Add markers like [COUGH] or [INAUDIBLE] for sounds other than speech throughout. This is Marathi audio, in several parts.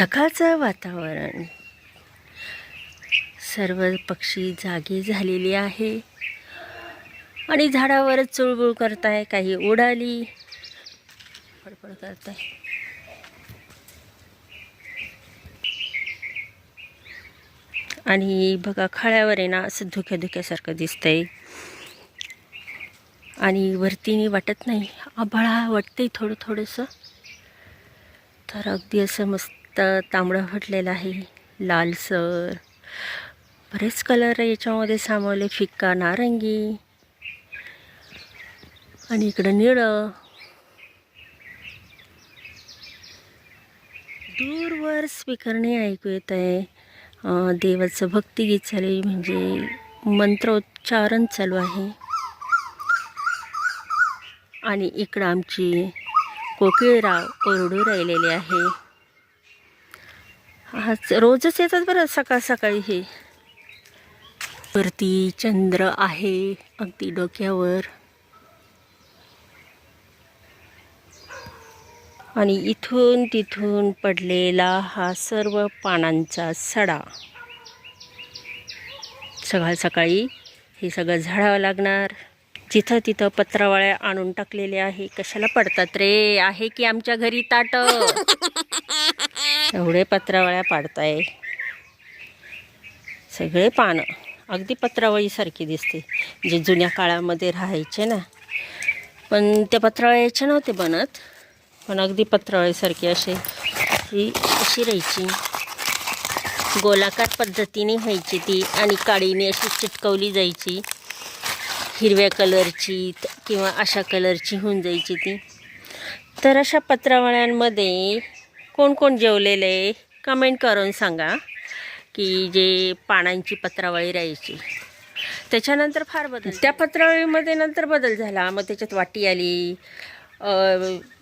सकाळचं वातावरण. सर्व पक्षी जागे झालेले आहे. आणि झाडावरच चुळबुळ करत आहे काही उडाली. फडफड आहे आणि बघा खळ्यावर आहे ना असं धुक्या धुक्यासारखं दिसतंय. आणि वरतीने वाटत नाही आभाळा वाटतंय थोडं थोडंसं. तर अगदी असं मस्त तांबडं फटलेलं आहे लालसर बरेच कलर याच्यामध्ये सामावले फिक्का नारंगी. आणि इकडं निळं. दूरवर स्पीकरने ऐकू येत आहे. देवाचं भक्तिगीत चालू आहे म्हणजे मंत्रोच्चारण चालू आहे. आणि इकडं आमची कोकिळराव ओरडू राहिलेले आहे. आज रोजच येतात बरं सकाळ सकाळी हे. वरती चंद्र आहे अगदी डोक्यावर. आणि इथून तिथून पडलेला हा सर्व पानांचा सडा. सकाळ सकाळी हे सगळं झाडावं लागणार. जिथं तिथं पत्रावळ्या आणून टाकलेले आहे. कशाला पडतात रे? आहे की आमच्या घरी ताट? एवढे पत्रावळ्या पाडताय. सगळे पानं. अगदी पत्रावळीसारखी दिसते. जे जुन्या काळामध्ये राहायचे ना. पण त्या पत्रावळ्याचे नव्हते बनत. पण अगदी पत्रावळीसारखी असे ही अशी राहायची. गोलाकार पद्धतीने व्हायची ती आणि काळीने अशी चिटकवली जायची. हिरव्या कलरची किंवा अशा कलरची होऊन जायची ती. तर अशा पत्रावळ्यांमध्ये कोण कोण जेवलेलं आहे कमेंट करून सांगा की जे पानांची पत्रावळी राहायची. त्याच्यानंतर फार बदल त्या पत्रावळीमध्ये नंतर बदल झाला. मग त्याच्यात वाटी आली.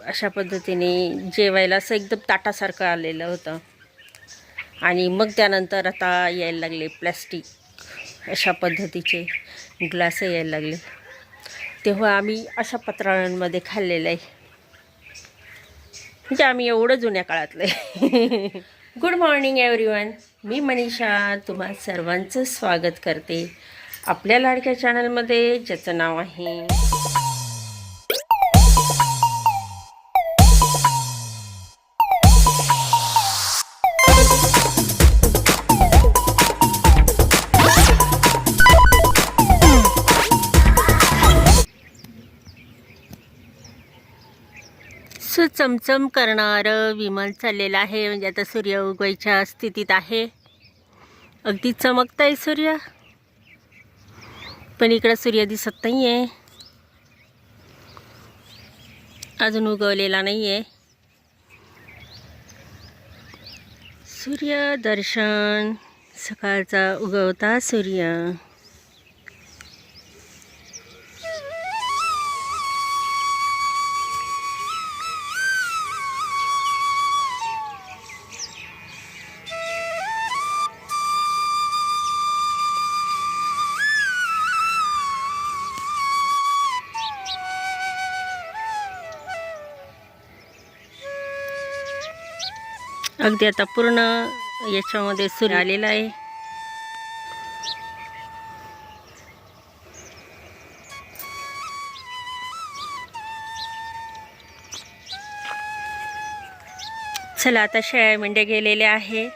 अशा पद्धतीने जेवायला असं एकदम ताटासारखं आलेलं होतं. आणि मग त्यानंतर आता यायला लागले प्लॅस्टिक अशा पद्धतीचे. ग्लास यायला लागले. तेव्हा आम्ही अशा पत्राळांमध्ये खाल्लेलं आहे. म्हणजे आम्ही एवढं जुन्या काळातलं आहे. गुड मॉर्निंग एव्हरीवन मी मनीषा तुम्हा सर्वांचं स्वागत करते. आपल्या लाडक्या चॅनलमध्ये ज्याचं नाव आहे चमचम करणारं विमान चाललेलं आहे. म्हणजे आता सूर्य उगवायच्या स्थितीत आहे. अगदी चमकत आहे सूर्य. पण इकडं सूर्य दिसत नाही आहे अजून उगवलेला नाही आहे सूर्यदर्शन सकाळचा उगवता सूर्य. अगदी आता पूर्ण याच्यामध्ये सूर्य आलेला आहे. चला आता शेळ्या मेंढ्या गेलेल्या आहे.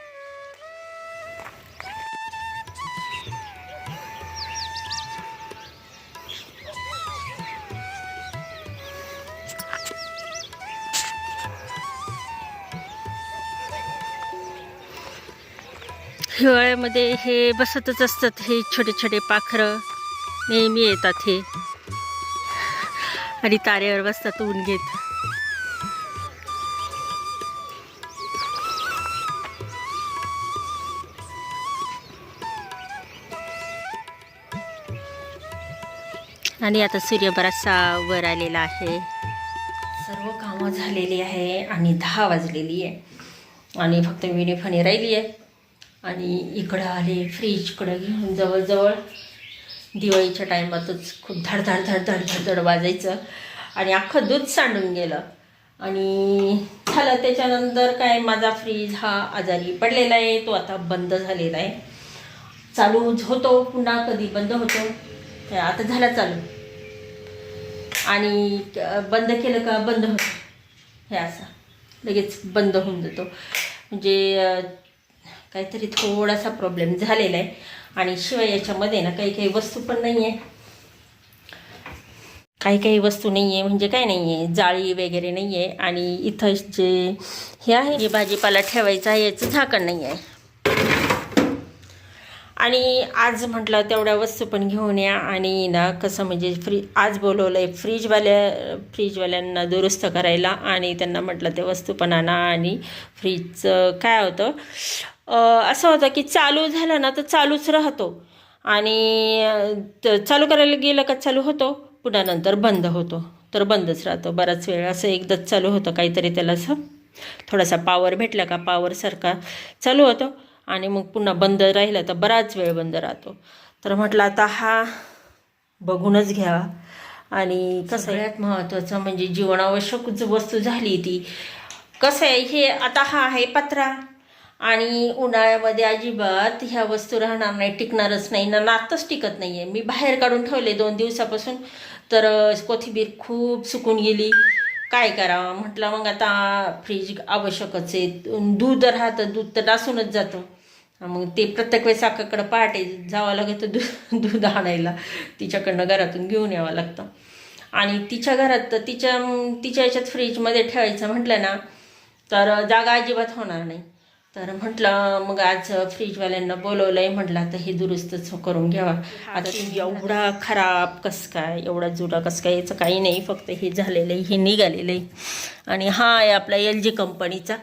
हिवाळ्यामध्ये हे बसतच असतात हे छोटे छोटे पाखरं. नेहमी येतात हे. आणि तारेवर बसतात ऊन घेत. आणि आता सूर्य बराचसा वर आलेला आहे. सर्व कामं झालेली आहे आणि दहा वाजलेली आहे. आणि फक्त विणीफणी राहिली आहे. आणि इकडं आले फ्रीजकडं घेऊन जवळजवळ दिवाळीच्या टायमातच खूप धड धड धड धड धड धड वाजायचं आणि अख्खं दूध सांडून गेलं. आणि झालं त्याच्यानंतर काय माझा फ्रीज हा आजारी पडलेला आहे तो आता बंद झालेला आहे. चालू होतो पुन्हा कधी बंद होतो आता झाला चालू. आणि बंद केलं का बंद होतं? हे असं लगेच बंद होऊन जातो. म्हणजे काहीतरी थोडासा प्रॉब्लेम झालेला आहे. आणि शिवाय याच्यामध्ये ना काही काही वस्तू पण नाही आहे काही काही वस्तू नाही आहे म्हणजे काय नाही आहे जाळी वगैरे नाही आहे आणि इथं जे हे आहे जे भाजीपाला ठेवायचं आहे याचं झाकण नाही आहे आणि आज म्हटलं तेवढ्या वस्तू पण घेऊन या. आणि ना कसं म्हणजे फ्री आज बोलवलं आहे फ्रीजवाल्या फ्रीजवाल्यांना दुरुस्त करायला. आणि त्यांना म्हटलं ते वस्तू पण आणा. आणि फ्रीजचं काय होतं असं होतं की चालू झालं ना तर चालूच राहतो. आणि चालू करायला गेलं का चालू होतो पुन्हा नंतर बंद होतो. तर बंदच राहतो. बराच वेळ असं एकदाच चालू होतं काहीतरी त्याला असं. थोडासा पावर भेटला का पावरसारखा चालू होतो. आणि मग पुन्हा बंद राहिलं तर बराच वेळ बंद राहतो. तर म्हटलं आता हा बघूनच घ्यावा. आणि कसं सगळ्यात महत्त्वाचं म्हणजे जीवनावश्यक वस्तू झाली ती कसं आहे हे आता हा आहे पत्रा. आणि उन्हाळ्यामध्ये अजिबात ह्या वस्तू राहणार नाही टिकणारच नाही. ना नातच टिकत नाही आहे मी बाहेर काढून ठेवले दोन दिवसापासून तर कोथिंबीर खूप सुकून गेली. काय करावं म्हटलं मग आता फ्रीज आवश्यकच आहे. दूध राहतं दूध तर डासूनच जातं. मग ते प्रत्येक वेळेस काकाकडं पहाटे जावं लागतं दूध दूध आणायला. तिच्याकडनं घरातून घेऊन यावं लागतं. आणि तिच्या घरात तर तिच्या तिच्या याच्यात फ्रीजमध्ये ठेवायचं म्हटलं ना तर जागा अजिबात होणार नाही. तर म्हटलं मग आज फ्रीजवाल्यांना बोलवलं आहे म्हटलं आता हे दुरुस्तच करून घ्यावा. आता एवढा खराब कसं काय एवढा जुना कसं काय याचं काही नाही फक्त हे झालेलं आहे हे निघालेलं आहे. आणि हा आहे आपला एल जी कंपनीचा.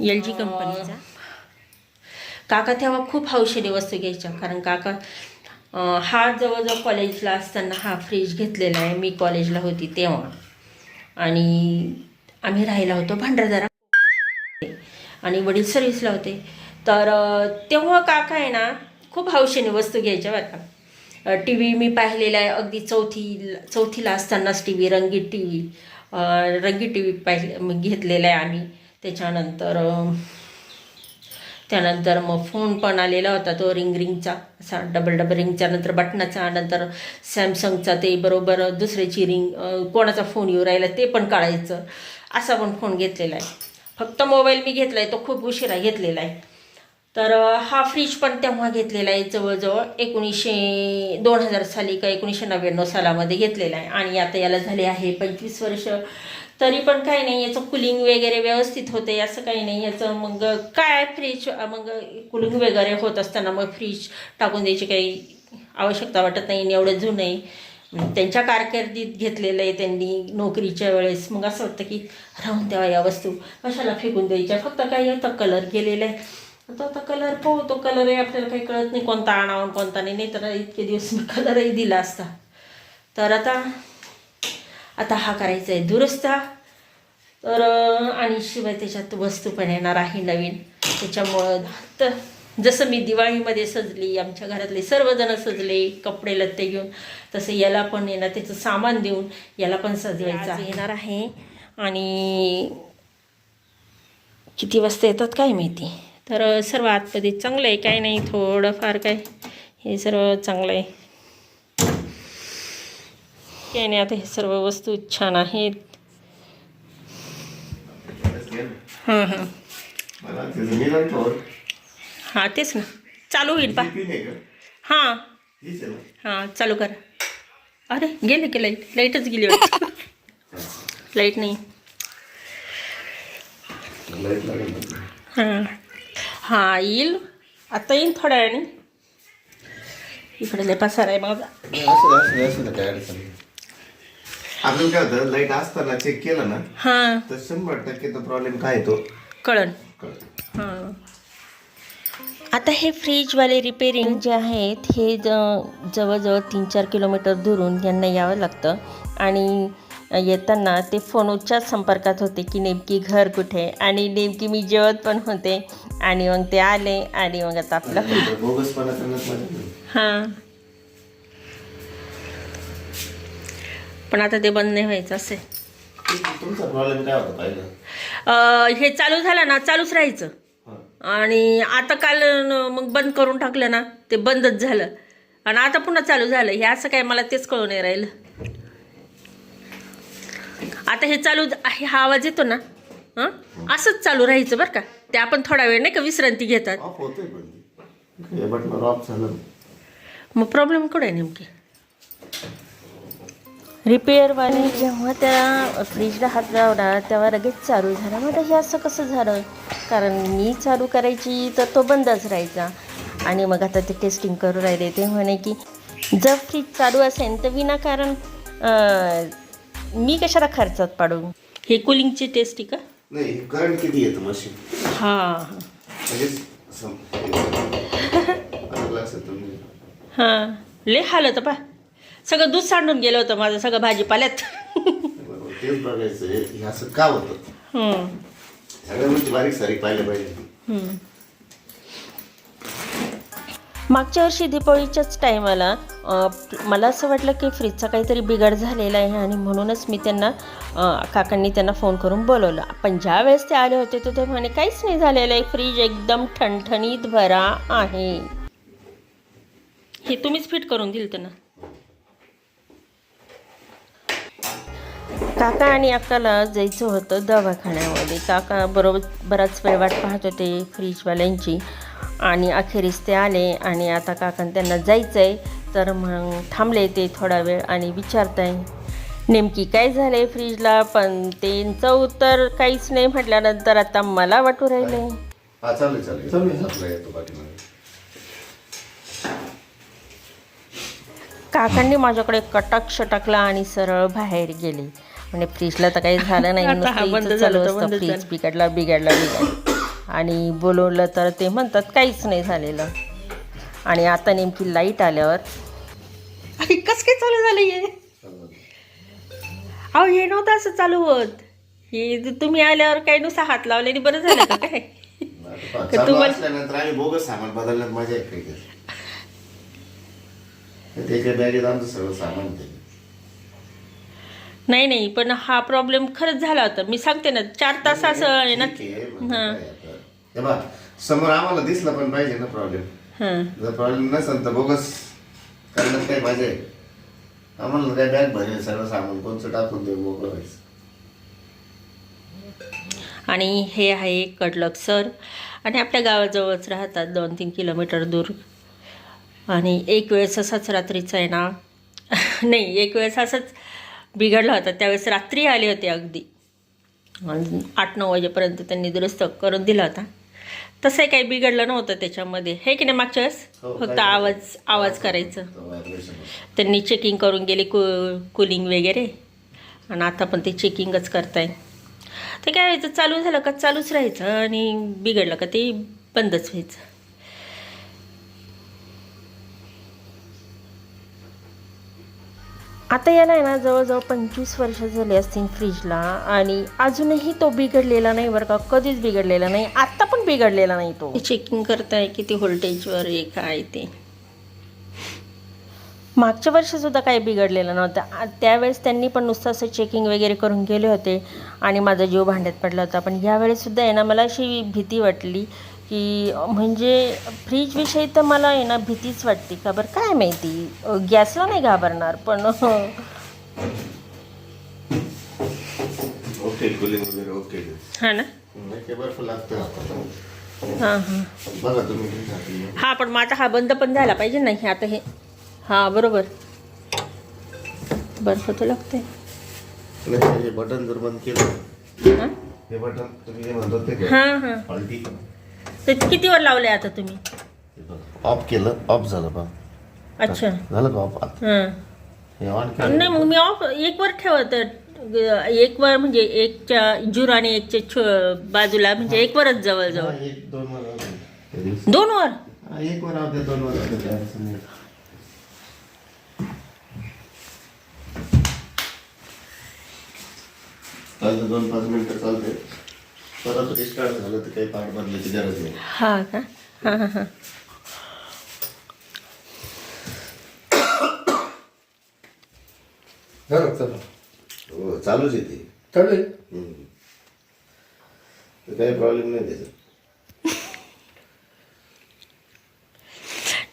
एल जी कंपनीचा. काका तेव्हा खूप हौशेने वस्तू घ्यायच्या कारण काका हा जवळजवळ कॉलेजला असताना हा फ्रीज घेतलेला आहे. मी कॉलेजला होती तेव्हा. आणि आम्ही राहिला होतो भांडारदारा. आणि वडील सर्विसला होते. तर तेव्हा काका आहे ना खूप हौशेने वस्तू घ्यायच्या बरं का. टी व्ही मी पाहिलेला आहे अगदी चौथी चौथीला असतानाच टी व्ही रंगीत टी व्ही रंगीत टी व्ही पाहिले घेतलेला आहे आम्ही. त्याच्यानंतर त्यानंतर मग फोन पण आलेला होता तो रिंग रिंगचा असा डबल डबल रिंगच्या नंतर बटनाचा नंतर सॅमसंगचा ते बरोबर दुसऱ्याची रिंग कोणाचा फोन येऊ राहिला ते पण काढायचं. असा पण फोन घेतलेला आहे. फक्त मोबाईल मी घेतला आहे तो खूप उशिरा घेतलेला आहे. तर हा फ्रीज पण तेव्हा घेतलेला आहे जवळजवळ एकोणीसशे दोन हजार साली का एकोणीसशे नव्याण्णव सालामध्ये घेतलेला आहे. आणि आता याला झाले आहे पंचवीस वर्ष. तरी पण काही नाही याचं कुलिंग वगैरे व्यवस्थित होते असं काही नाही. याचं मग काय फ्रीज मग कुलिंग वगैरे होत असताना मग फ्रीज टाकून द्यायची काही आवश्यकता वाटत नाही आणि एवढं जुनं आहे. म्हणजे त्यांच्या कारकिर्दीत घेतलेलं आहे त्यांनी नोकरीच्या वेळेस. मग असं वाटतं की राहून द्यावा या वस्तू. कशाला फेकून द्यायच्या? फक्त काही आता कलर गेलेला आहे. तो आता कलर पाहू तो कलर आहे आपल्याला काही कळत नाही कोणता आणावा कोणता नाही. नाही तर इतके दिवस मी कलरही दिला असता. तर आता आता हा करायचा आहे. दुरुस्त. तर आणि शिवाय त्याच्यात वस्तू पण येणार आहे नवीन. त्याच्यामुळं तर जसं मी दिवाळीमध्ये सजली आमच्या घरातले सर्वजण सजले कपडे लत्ते घेऊन तसं याला पण येणार त्याचं सामान देऊन याला पण सजवायचं आहे. येणार आहे. आणि किती वाजता येतात काय माहिती? तर सर्व आतमध्ये चांगलं आहे काय नाही थोडंफार काय हे सर्व चांगलं आहे. काही नाही आता हे सर्व वस्तू छान आहेत. हां हां मला त्याचं मी नंतर हां तेच ना. चालू होईल पा. हां. हां चालू कर. अरे गेले की लाइट लाईटच गेली लाइट नाही. हां. हां येईल. आता येईल थोड्या वेळाने. इकडे लय पसार आहे माझा. काय. आपल्याला होतं लाइट असताना चेक केलं ना हां. तर शंभर टक्के तो प्रॉब्लेम काय आहे तो? कळण हां. आता हे फ्रीजवाले रिपेरिंग जे आहेत हे ज जवळजवळ तीन चार किलोमीटर दुरून यांना यावं लागतं. आणि येताना ते फोनच्या संपर्कात होते की नेमकी घर कुठे? आहे आणि नेमकी मी जेवत पण होते. आणि मग ते आले आणि मग आता आपलं. हां पण आता ते बंद नाही व्हायचं असे. हे चालू झालं ना चालूच राहायचं. आणि आता काल मग बंद करून टाकलं ना ते बंदच झालं. आणि आता पुन्हा चालू झालं. हे असं काय मला तेच कळून नाही राहिलं. आता हे चालू हे हा आवाज येतो ना? हं? असंच चालू राहायचं बरं का? ते आपण थोडा वेळ नाही का विश्रांती घेतात. हे मग प्रॉब्लेम कुठे आहे नेमकी? रिपेअरवाले जेव्हा त्या फ्रीजला हात लावला तेव्हा लगेच चालू झाला. मग हे असं कसं झालं? कारण मी चालू करायची तर तो बंदच राहायचा. आणि मग आता ते टेस्टिंग करू राहिले. ते म्हणे की जर फ्रीज चालू असेल तर विनाकारण मी कशाला खर्चात पाडू? हे कुलिंगची टेस्ट का? नाही करंट किती येतं मशीन हां. म्हणजे हां. लय हाल होतं पा सगळं दूध सांडून गेलं होतं माझं सगळं भाजीपाल्यात. बरोबर. तेच बघायचं हे असं का होतं? हम्म. सगळ्या बारीक सारीक पाहिलं पाहिजे. मागच्या वर्षी दीपावलीच्याच टायमाला मला असं वाटलं की फ्रीजचा काहीतरी बिघाड झालेला आहे आणि म्हणूनच मी त्यांना काकांनी त्यांना फोन करून बोलवलं. पण ज्या वेळेस ते आले होते तर ते म्हणे काहीच नाही झालेलं आहे फ्रीज एकदम ठणठणीत भरा आहे. हे तुम्हीच फिट करून दिलं त्यांना काका आणि अक्काला जायचं होतं दवाखान्यामध्ये. काका बरोबर बराच वेळ वाट पाहत होते फ्रीजवाल्यांची आणि अखेरीस ते आले आणि आता काकान त्यांना जायचं आहे तर मग थांबले ते थोडा वेळ आणि विचारताय नेमकी काय झालंय फ्रीजला? पण त्यांचं उत्तर काहीच नाही म्हटल्यानंतर आता मला वाटू राहिलंय. काकांनी माझ्याकडे कटाक्ष टाकला आणि सरळ बाहेर गेले. म्हणजे फ्रीजला तर काही झालं नाही [LAUGHS] नुसतं चालू असतं फ्रीज. बिघडला बिघडला बिघडला. आणि बोलवलं तर ते म्हणतात काहीच नाही झालेलं. आणि आता नेमकी लाइट आल्यावर कस काय चालू झालं हे? अहो हे नव्हतं असं चालू होत. हे तुम्ही आल्यावर काही नुसतं हात लावल्याने बरं झालं का [LAUGHS] काय? तुम्हाला- बोगस सामान बदलण्यात मजा बॅगेत आमचं सगळं सामान ते नाही नाही पण हा प्रॉब्लेम खरंच झाला होता. मी सांगते ना चार तास असं आहे ना. ठीक आहे, म्हणजे हां. काय आता. हे बघा, समोर आम्हाला दिसला पण पाहिजे ना प्रॉब्लेम हां. जर प्रॉब्लेम नसेल तर बोगस करण्यात काही आहे? आम्हाला काय बॅग भरेल सगळं सामान? कोणचं टाकून देऊ मोकळं व्हायचं? आणि हे आहे कडलक सर. आणि आपल्या गावाजवळच राहतात दोन तीन किलोमीटर दूर. आणि एक वेळेस असाच रात्रीचा आहे ना. [LAUGHS] नाही एक वेळेस असंच बिघडला होता. त्यावेळेस रात्री आले होते अगदी. आठ नऊ वाजेपर्यंत त्यांनी दुरुस्त करून दिला होता. तसंही काही बिघडलं नव्हतं त्याच्यामध्ये. हे की नाही मागच्या वेळेस? हो, फक्त आवाज आवाज करायचं. त्यांनी चेकिंग करून गेले कु कुलिंग वगैरे. आणि आता पण ते चेकिंगच करताय ते काय व्हायचं? चालू झालं का? चालूच राहायचं. आणि बिघडलं का? ते बंदच व्हायचं. आता याला आहे ना जवळजवळ पंचवीस वर्ष झाली असतील फ्रीजला आणि अजूनही तो बिघडलेला नाही बरं का कधीच बिघडलेला नाही आत्ता पण बिघडलेला नाही तो. चेकिंग करताय किती व्होल्टेजवर आहे काय ते? मागच्या वर्षीसुद्धा काही बिघडलेलं नव्हतं. त्यावेळेस त्यांनी पण नुसतं असं चेकिंग वगैरे करून गेले होते आणि माझा जीव भांड्यात पडला होता. पण यावेळेससुद्धा आहे ना मला अशी भीती वाटली की म्हणजे फ्रीजविषयी तर मला आहे ना भीतीच वाटते. का बरं? काय माहिती? गॅसला नाही घाबरणार पण हां ना? नाही ते लागतं आता. हां हां. हा पण माझा हा बंद पण झाला पाहिजे ना हे आता हे. हां बरोबर. बर्फ हाती. हे बटन जर बंद केलं हां? हे ते कितीवर लावले आता तुम्ही? ऑफ केलं ऑफ झालं पहा अच्छा. झालं का ऑफ हां. हे ऑन केलं. नाही मग मी ऑफ एक वर ठेवत एक वर म्हणजे एकच्या जूर आणि एकच्या छो बाजूला म्हणजे एक वरच जवळजवळ. हा, एक दोन वर. दोन हा, एक वर दोन वर राहू दे, काय अडचण नाही. चालतं दोन पाच मिनिटं चालते परत रिस्टार्ट झालं तर काही पाठ बदलायची गरज नाही. हा का? हां हां हां. हो चालूच येते चालू. तर काही प्रॉब्लेम नाही त्याचा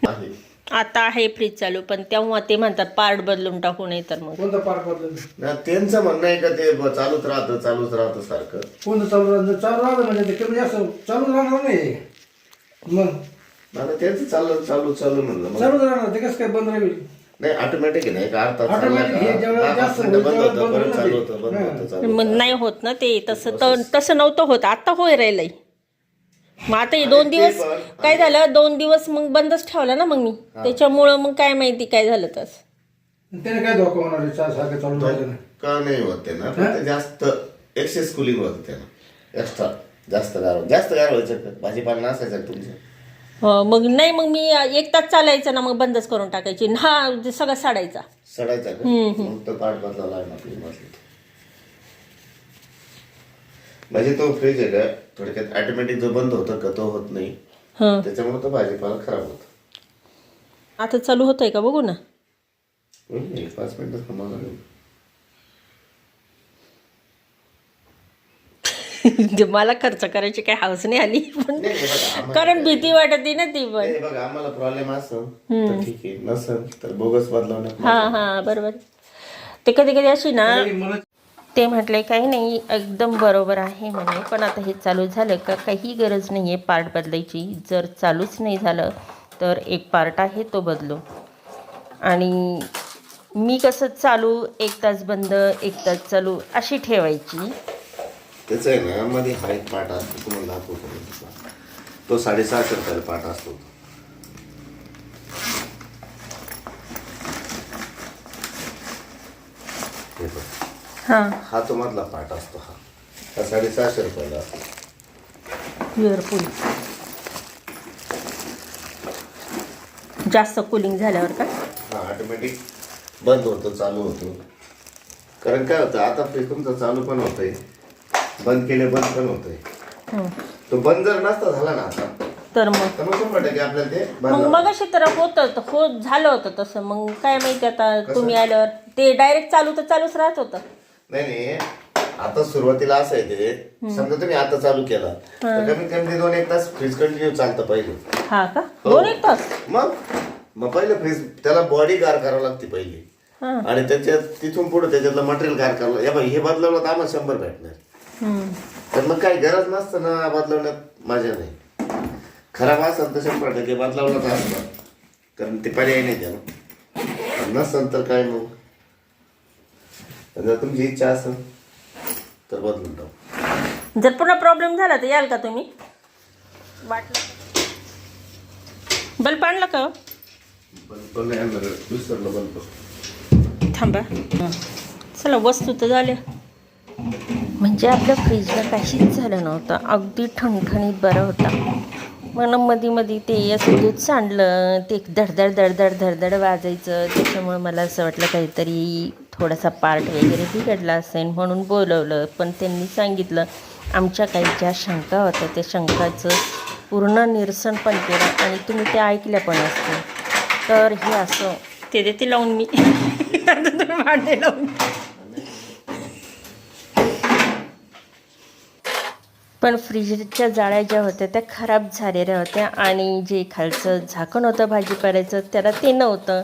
आहे. आता आहे फ्रीज चालू पण तेव्हा ते म्हणतात पार्ट बदलून टाकू नये तर मग. कोणता पार्ट बदलत ना त्यांचं म्हणणं आहे का ते ब- चालूच राहतं चालूच राहतं सारखं? कोणतं चालू राहतं? चालू राहतं म्हणजे ते कमी जास्त चालू राहणार नाही. मग? मला त्यांचं चालू चालू चालू म्हणलं. मग चालूच राहणार ते कसं काय बंद राहील? नाही ऑटोमॅटिक आहे नाही का अर्धा Automatic हे जेवढं जास्त होईल बंद तेवढं होतं बंद परत होणार चालू. होतं बंद. होतं चालू मग नाही होत ना ते तसं तर तसं नव्हतं होत आता होय राहिलंय. मग आता हे दोन दिवस काय झालं? दोन दिवस मग बंदच ठेवला ना मग मी. त्याच्यामुळं मग काय माहिती काय झालं तस त्याने काय धोका होणार आहे? चा- सारखं चालू राहिलं ना. का नाही होत ना फक्त जास्त एक्सेस कुलिंग होतं त्यानं. एक्स्ट्रा जास्त गार जास्त गार व्हायचं? भाजीपाला नसायचं तुमचं हो, मग नाही मग मी एक तास चालायचं ना मग बंदच करून टाकायची. हा ते सगळं साडायचा. सडायचा का? मग तो पाठ बदलावा लागणार आपली मस्त म्हणजे तो फ्रीज आहे का थोडक्यात ऑटोमॅटिक जो बंद होतो का तो होत नाही. हं. त्याच्यामुळे तो भाजीपाला खराब होतो. आता चालू होतंय का? बघू ना. हम्म, पाच मिनिटच थांबावं लागेल [LAUGHS] मला खर्च करायची काही हाऊस नाही आली पण नाही, हे बघा, आम्हाला- कारण भीती वाटते ना ती पण. बघा आम्हाला प्रॉब्लेम असेल तर ठीक आहे नसेल तर बोगस बदलवण्यात हा हा बरोबर. ते कधी कधी अशी ना नाही, मला ते म्हटले काही नाही एकदम बरोबर आहे म्हणे पण आता हे चालू झालं का काही गरज नाही आहे पार्ट बदलायची. जर चालूच नाही झालं तर एक पार्ट आहे तो बदलू. आणि मी कसं चालू एक तास बंद एक तास चालू अशी ठेवायची. त्याचं आहे ना मध्ये हा एक पाठ असतो तुम्हाला दाखवतो तो साडेसहाशे रुपयाला पाठ असतो. हे बघ. हां. हा तो मधला पाठ असतो हा. हा साडेसहाशे रुपयाला असतो. व्हिअरपूल जास्त कुलिंग झाल्यावर का? हा ऑटोमॅटिक बंद होतो चालू होतो. कारण काय होतं आता फ्रीज तुमचं चालू पण होतंय. बंद केले बंद पण होतंय. हं. तो बंद जर नसता झाला ना आता? तर मग? आपल्याला ते मग मग अशी तर होतं होत झालं होतं तसं. मग काय माहिती आता तुम्ही आल्यावर ते डायरेक्ट चालू तर चालूच राहत होतं. नाही नाही. आता सुरुवातीला असं आहे ते. समजा तुम्ही आता चालू केला तर कमीत कमी ते दोन एक तास फ्रीज कंटिन्यू चालतं पहिले. हा का? दोन एक तास? मग? मग पहिलं फ्रीज त्याला बॉडी गार करावं लागते पहिली. आणि त्याच्यात तिथून पुढे त्याच्यातलं मटेरियल गार करावं या बाई हे बदलवलं तर आम्हाला शंभर भेटणार. तर मग काही गरज नसतं ना बदलवण्यात माझ्या नाही. खराब असेल तर शंभर टक्के बदलावलं तर असतं. कारण ते पर्याय नाही त्याला. नसेल तर काय मग? जर तुमची इच्छा असेल तर बदलून टाकू. जर पुन्हा प्रॉब्लेम झाला तर याल का तुम्ही? वाटलं बल्ब आणलं का बल्ब थांबा. चला वस्तू तर झाल्या. म्हणजे आपल्या फ्रीजला काहीच झालं नव्हतं. अगदी ठणठणीत बरा होता. मग मध्ये मध्ये ते असं दूध सांडलं ते धडधड धडधड धडधड वाजायचं. त्याच्यामुळे मला असं वाटलं काहीतरी थोडासा पार्ट वगैरे बिघडला असेल म्हणून बोलवलं. पण त्यांनी सांगितलं आमच्या काही ज्या शंका होत्या त्या शंकाचं पूर्ण निरसन पण केलं आणि तुम्ही ते ऐकल्या पण असतील. तर हे असं ते देते लावून मी. भांडे लावून. पण फ्रीजच्या जाळ्या ज्या होत्या त्या खराब झालेल्या होत्या आणि जे खालचं झाकण होतं भाजीपाल्याचं त्याला ते नव्हतं.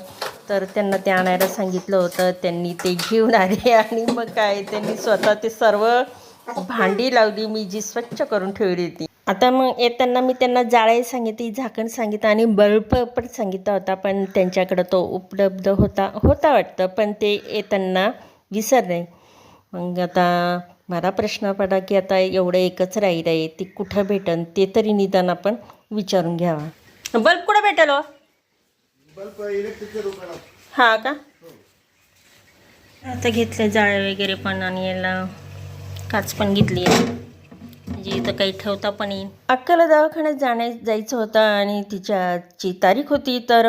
तर त्यांना ते आणायला सांगितलं होतं. त्यांनी ते घेऊन आले [LAUGHS] आणि मग काय त्यांनी स्वतः ते सर्व भांडी लावली मी जी स्वच्छ करून ठेवली होती. आता मग येताना मी त्यांना जाळे सांगितली झाकण सांगितलं आणि बल्ब पण सांगितला होता पण त्यांच्याकडं तो उपलब्ध होता होता वाटतं पण ते येताना विसरले. मग आता मला प्रश्न पडला की आता एवढं एकच राहील आहे ते कुठं भेटन ते तरी निदान आपण विचारून घ्यावा. बल्ब कुठं भेटेल हो? बल्ब इलेक्ट्रिकच्या दुकानात. हा का? आता घेतले जाळे वगैरे पण आणि याला काच पण घेतली आहे. म्हणजे इथं काही ठेवता पण येईल अक्काला दवाखान्यात जाण्या जायचं होतं आणि तिच्याची तारीख होती तर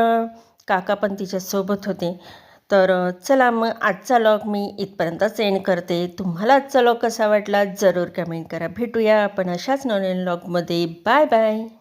काका पण तिच्यासोबत होते. तर चला मग आजचा लॉग मी इथपर्यंतच एंड करते. तुम्हाला आजचा लॉग कसा वाटला जरूर कमेंट करा. भेटूया आपण अशाच नवीन लॉगमध्ये बाय बाय